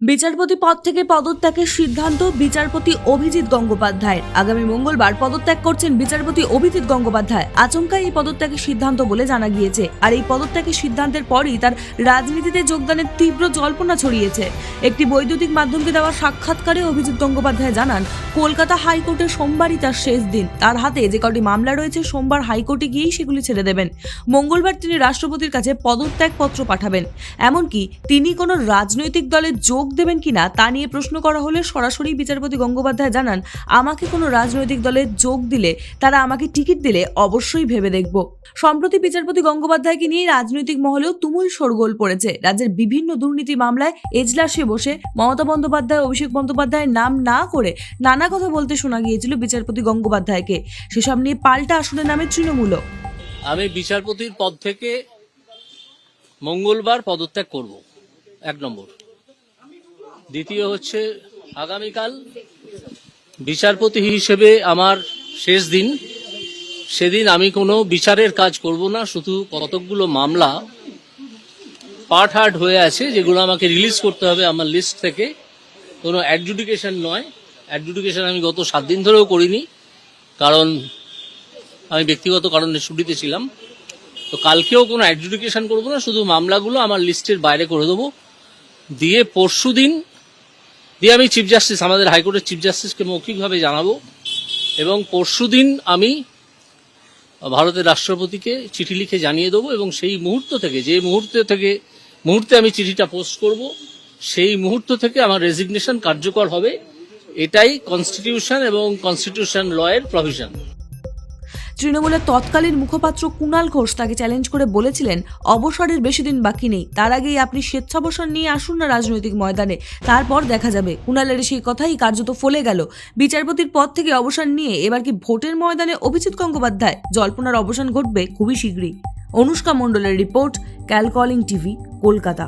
বিচারপতি পদ থেকে পদত্যাগের সিদ্ধান্ত বিচারপতি অভিজিৎ গঙ্গোপাধ্যায়ের। আগামী মঙ্গলবার পদত্যাগ করছেন বিচারপতি অভিজিৎ গঙ্গোপাধ্যায়। আচমকা এই পদত্যাগের সিদ্ধান্ত বলে জানা গিয়েছে। আর এই পদত্যাগের সিদ্ধান্তের পরই তার রাজনীতিতে যোগদানের তীব্র জল্পনা ছড়িয়েছে। একটি বৈদ্যুতিক মাধ্যমকে দেওয়া সাক্ষাৎকারে অভিজিৎ গঙ্গোপাধ্যায় জানান, কলকাতা হাইকোর্টে সোমবারই তার শেষ দিন। তার হাতে যে কটি মামলা রয়েছে, সোমবার হাইকোর্টে গিয়েই সেগুলি ছেড়ে দেবেন। মঙ্গলবার তিনি রাষ্ট্রপতির কাছে পদত্যাগপত্র পাঠাবেন। এমনকি তিনি কোনো রাজনৈতিক দলের যোগ দেবেন কিনা তা নিয়ে প্রশ্ন করা হলে সরাসরি বিচারপতি গঙ্গোপাধ্যায় জানান, আমাকে কোনো রাজনৈতিক দলে যোগ দিলে, তারা আমাকে টিকিট দিলে অবশ্যই ভেবে দেখব। সম্প্রতি বিচারপতি গঙ্গোপাধ্যায়কে নিয়ে রাজনৈতিক মহলেও তুমুল শোরগোল পড়েছে। রাজ্যের বিভিন্ন দুর্নীতি মামলায় এজলাসে বসে মমতা বন্দ্যোপাধ্যায়, অভিষেক বন্দ্যোপাধ্যায়ের নাম না করে নানা কথা বলতে শোনা গিয়েছিল বিচারপতি গঙ্গোপাধ্যায়কে। সেসব নিয়ে পাল্টা আসনে নামে তৃণমূলও। আমি বিচারপতির পদ থেকে মঙ্গলবার পদত্যাগ করব। এক নম্বর। দ্বিতীয় হচ্ছে আগামীকাল বিচারপতি হিসেবে আমার শেষ দিন। সেদিন আমি কোনো বিচারের কাজ করব না, শুধু কতকগুলো মামলা পার্ট হার্ট হয়ে আছে, যেগুলো আমাকে রিলিজ করতে হবে আমার লিস্ট থেকে। কোনো অ্যাডজুডিকেশন নয়। অ্যাডজুডিকেশন আমি গত সাত দিন ধরেও করিনি, কারণ আমি ব্যক্তিগত কারণে ছুটিতে ছিলাম। তো কালকেও কোনো অ্যাডজুডিকেশন করব না, শুধু মামলাগুলো আমার লিস্টের বাইরে করে দেবো। দিয়ে পরশু দিন দিয়ে আমি চিফ জাস্টিস আমাদের হাইকোর্টের চিফ জাস্টিসকে মৌখিকভাবে জানাব এবং পরশু দিন আমি ভারতের রাষ্ট্রপতিকে চিঠি লিখে জানিয়ে দেবো এবং সেই মুহূর্ত থেকে, যে মুহূর্তে থেকে, মুহূর্তে আমি চিঠিটা পোস্ট করব, সেই মুহূর্ত থেকে আমার রেজিগনেশন কার্যকর হবে, এটাই কনস্টিটিউশন এবং কনস্টিটিউশন লয়ের প্রভিশন তৃণমূলের তৎকালীন মুখপাত্র কুণাল ঘোষ তাকে চ্যালেঞ্জ করে বলেছিলেন, অবসরের বেশি দিন বাকি নেই। তার আগেই আপনি স্বেচ্ছাবসর নিয়ে আসুন না রাজনৈতিক ময়দানে। তারপর দেখা যাবে। কুণালের সেই কথাই কার্যত ফলে গেল। বিচারপতির পদ থেকে অবসর নিয়ে এবার কি ভোটের ময়দানে অভিজিৎ গঙ্গোপাধ্যায় জল্পনার অবসান ঘটবে খুবই শীঘ্রই। অনুষ্কা মণ্ডলের রিপোর্ট ক্যালকলিং টিভি, কলকাতা।